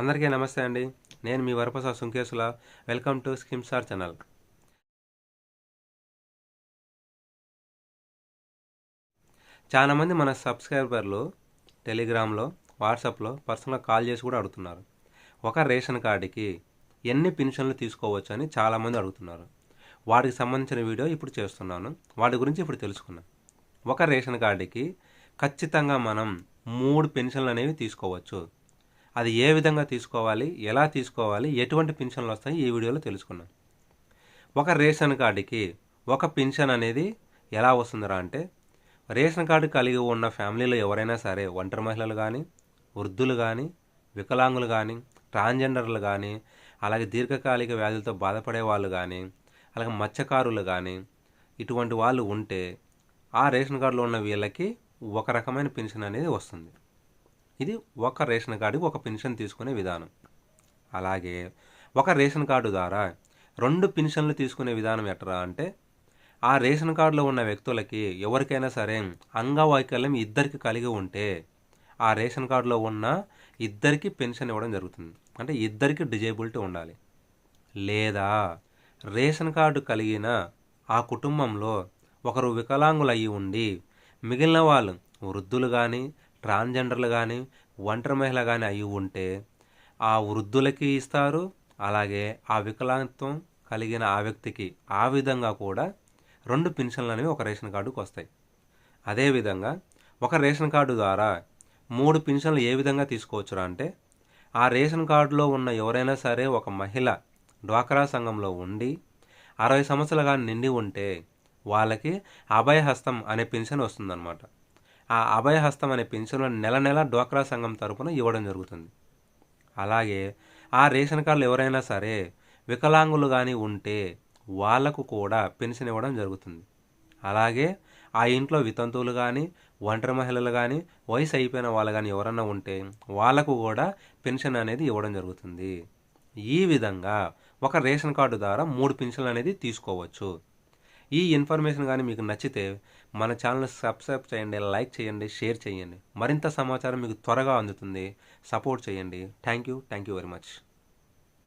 అందరికీ నమస్తే అండి. నేను మీ వరప్రసాద్ సుంకేసుల. వెల్కమ్ టు స్కిమ్సార్ ఛానల్. చాలామంది మన సబ్స్క్రైబర్లు టెలిగ్రామ్లో వాట్సాప్లో పర్సనల్గా కాల్ చేసి కూడా అడుగుతున్నారు. ఒక రేషన్ కార్డుకి ఎన్ని పెన్షన్లు తీసుకోవచ్చు అని చాలామంది అడుగుతున్నారు. వాటికి సంబంధించిన వీడియో ఇప్పుడు చేస్తున్నాను. వాటి గురించి ఇప్పుడు తెలుసుకున్నాం ఒక రేషన్ కార్డుకి ఖచ్చితంగా మనం మూడు పెన్షన్లు అనేవి తీసుకోవచ్చు. అది ఏ విధంగా తీసుకోవాలి ఎలా తీసుకోవాలి ఎటువంటి పెన్షన్లు వస్తాయి ఈ వీడియోలో తెలుసుకున్నాం ఒక రేషన్ కార్డుకి ఒక పింఛన్ అనేది ఎలా వస్తుందిరా అంటే రేషన్ కార్డు కలిగి ఉన్న ఫ్యామిలీలో ఎవరైనా సరే ఒంటరి మహిళలు కానీ వృద్ధులు కానీ వికలాంగులు కానీ ట్రాన్స్జెండర్లు కానీ అలాగే దీర్ఘకాలిక వ్యాధులతో బాధపడే వాళ్ళు కానీ అలాగే మత్స్యకారులు కానీ ఇటువంటి వాళ్ళు ఉంటే ఆ రేషన్ కార్డులో ఉన్న వీళ్ళకి ఒక రకమైన పెన్షన్ అనేది వస్తుంది. ఇది ఒక రేషన్ కార్డుకి ఒక పెన్షన్ తీసుకునే విధానం. అలాగే ఒక రేషన్ కార్డు ద్వారా రెండు పెన్షన్లు తీసుకునే విధానం ఎట్రా అంటే ఆ రేషన్ కార్డులో ఉన్న వ్యక్తులకి ఎవరికైనా సరే అంగవైకల్యం ఇద్దరికి కలిగి ఉంటే ఆ రేషన్ కార్డులో ఉన్న ఇద్దరికి పెన్షన్ ఇవ్వడం జరుగుతుంది. అంటే ఇద్దరికి డిజేబిలిటీ ఉండాలి. లేదా రేషన్ కార్డు కలిగిన ఆ కుటుంబంలో ఒకరు వికలాంగులు అయి ఉండి మిగిలిన వాళ్ళు వృద్ధులు కానీ ట్రాన్స్జెండర్లు కానీ ఒంటరి మహిళ కానీ అయి ఉంటే ఆ వృద్ధులకి ఇస్తారు అలాగే ఆ వికలాంగత్వం కలిగిన ఆ వ్యక్తికి ఆ విధంగా కూడా రెండు పెన్షన్లు అనేవి ఒక రేషన్ కార్డుకు వస్తాయి. అదేవిధంగా ఒక రేషన్ కార్డు ద్వారా మూడు పెన్షన్లు ఏ విధంగా తీసుకోవచ్చురా అంటే ఆ రేషన్ కార్డులో ఉన్న ఎవరైనా సరే ఒక మహిళ డ్వాక్రా సంఘంలో ఉండి అరవై సంవత్సరాలు కానీ నిండి ఉంటే వాళ్ళకి అభయహస్తం అనే పెన్షన్ వస్తుందన్నమాట. ఆ అభయహస్తం అనే పెన్షన్ నెల నెల డ్వాక్రా సంఘం తరపున ఇవ్వడం జరుగుతుంది. అలాగే ఆ రేషన్ కార్డులు ఎవరైనా సరే వికలాంగులు కానీ ఉంటే వాళ్ళకు కూడా పెన్షన్ ఇవ్వడం జరుగుతుంది. అలాగే ఆ ఇంట్లో వితంతువులు కానీ ఒంటరి మహిళలు కానీ వయసు అయిపోయిన వాళ్ళు కానీ ఎవరన్నా ఉంటే వాళ్ళకు కూడా పెన్షన్ అనేది ఇవ్వడం జరుగుతుంది. ఈ విధంగా ఒక రేషన్ కార్డు ద్వారా మూడు పెన్షన్లు అనేది తీసుకోవచ్చు. ఈ ఇన్ఫర్మేషన్ కానీ మీకు నచ్చితే మన ఛానల్ సబ్స్క్రైబ్ చేయండి లైక్ చేయండి షేర్ చేయండి. మరింత సమాచారం మీకు త్వరగా అందుతుంది. సపోర్ట్ చేయండి. Thank you. Thank you very much.